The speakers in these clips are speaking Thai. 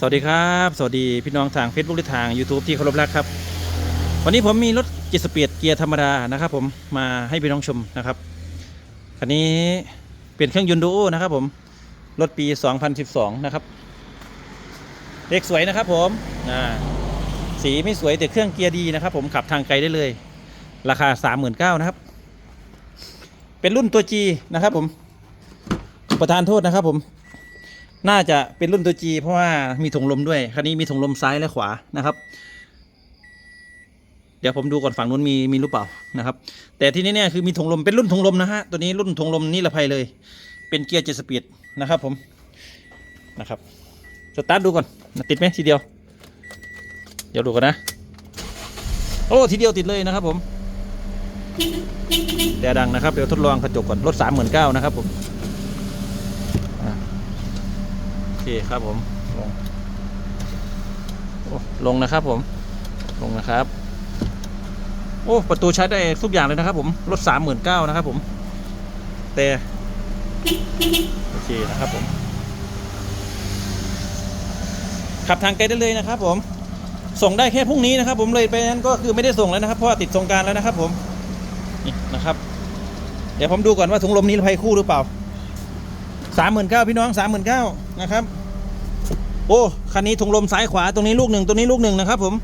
สวัสดีครับ สวัสดีพี่น้องทาง Facebook หรือทาง YouTube ที่เคารพรักครับ วันนี้ผมมีรถจิตสเปียดเกียร์ธรรมดานะครับ ผมมาให้พี่น้องชมนะครับคันนี้เปลี่ยนเครื่องยนต์ดูโอนะครับ ผมรถปี 2012 นะครับเด็กสวยนะครับ ผมอ่าสีไม่สวยแต่เครื่องเกียร์ดีนะครับ ผมขับทางไกลได้เลย ราคา 39,000นะครับ เป็นรุ่นตัว G นะครับ ผมประธานโทษนะครับ ผม น่าจะเป็นรุ่นตัว G เพราะว่ามีถุงลมด้วย คันนี้มีถุงลมซ้ายและขวานะครับ เดี๋ยวผมดูก่อนฝั่งนู้นมีมีหรือเปล่านะครับ แต่ที่นี่เนี่ยคือมีถุงลมเป็นรุ่นถุงลมนะฮะ ตัวนี้รุ่นถุงลมนิรภัยเลย เป็นเกียร์เจ็ดสปีดนะครับผม นะครับ สตาร์ทดูก่อน ติดไหมทีเดียว เดี๋ยวดูก่อนนะ โอ้ทีเดียวติดเลยนะครับผม แต่ดังนะครับ เดี๋ยวทดลองกระจกก่อน รถสามหมื่นเก้านะครับผม โอ เคครับผมลงโอ้ลงนะครับผม ลงนะครับ โอ้ประตูใช้ได้ทุกอย่างเลยนะครับผมรถสามหมื่นเก้านะครับผมแต่โอเคนะครับผม ขับทางไกลได้เลยนะครับผม ส่งได้แค่พรุ่งนี้นะครับผมเลยไปนั้นก็คือไม่ได้ส่งแล้วนะครับเพราะว่าติดสงกรารแล้วนะครับผมนี่นะครับ เดี๋ยวผมดูก่อนว่าถุงลมนิรภัยคู่หรือเปล่า สามหมื่นเก้าพี่น้องสามหมื่นเก้านะครับ โอ้คันนี้ถุงลมซ้ายขวาตรงนี้ลูกหนึ่งตัวนี้ลูกหนึ่งนะครับ ผม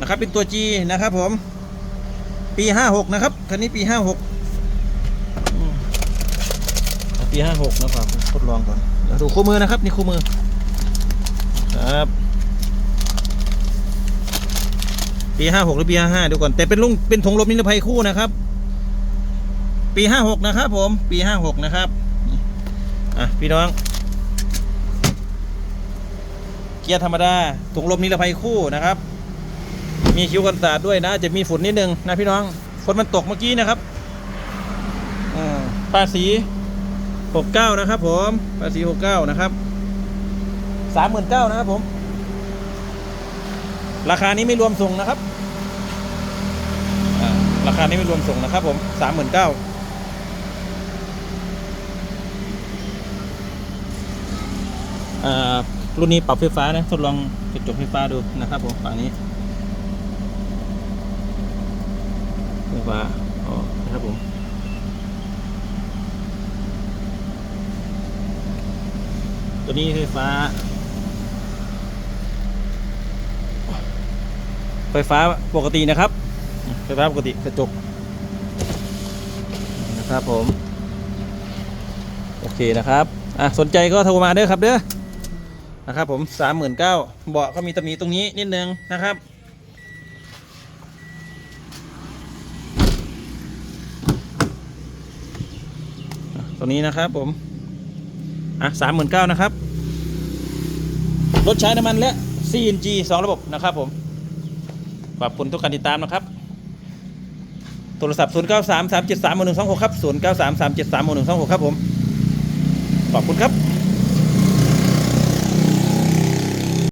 นะครับ เป็นตัว G นะครับ ผม ปีห้าหกนะครับคันนี้ปีห้าหกปีห้าหกนะครับทดลองก่อนเดี๋ยวดูคู่มือนะครับ นี่คู่มือครับปีห้าหกหรือปีห้าห้าดูก่อนแต่เป็นลุงเป็นถุงลมนิรภัยคู่นะครับ ปีห้าหกนะครับ ผม ปีห้าหกนะครับ อะพี่น้อง เกียร์ธรรมดาถุงลมนิรภัยคู่นะครับ มีคิ้วกันสาดด้วยนะ จะมีฝุ่นนิดนึงนะพี่น้องฝนมันตกเมื่อกี้นะครับอ่าภาษี69นะครับ ผมภาษี69นะครับ39,000นเก้านะครับผม ราคานี้ไม่รวมส่งนะครับราคานี้ไม่รวมส่งนะครับผม39,000อ่นเก้า รุ่นนี้ปรับไฟฟ้านะทดลองกระจกไฟฟ้าดูนะครับผมฝั่งนี้ไฟฟ้าอ๋อนะครับผมตัวนี้ไฟฟ้า ไฟฟ้าปกตินะครับ ไฟฟ้าปกติกระจกนะครับผม โอเคนะครับ อะ สนใจก็โทรมาเด้อครับเด้อ นะครับผมสามหมื่นเก้าเบาะก็มีตำหนิตรงนี้นิดนึงนะครับตรงนี้นะครับผม อะสามหมื่นเก้านะครับ รถใช้น้ำมันและ CNG สองระบบนะครับผม ขอบคุณทุกการติดตามนะครับ โทรศัพท์ 0 9 3 3 7 3 1 2 6 ครับ 0 9 3 3 7 3 1 2 6 ครับผม ขอบคุณครับ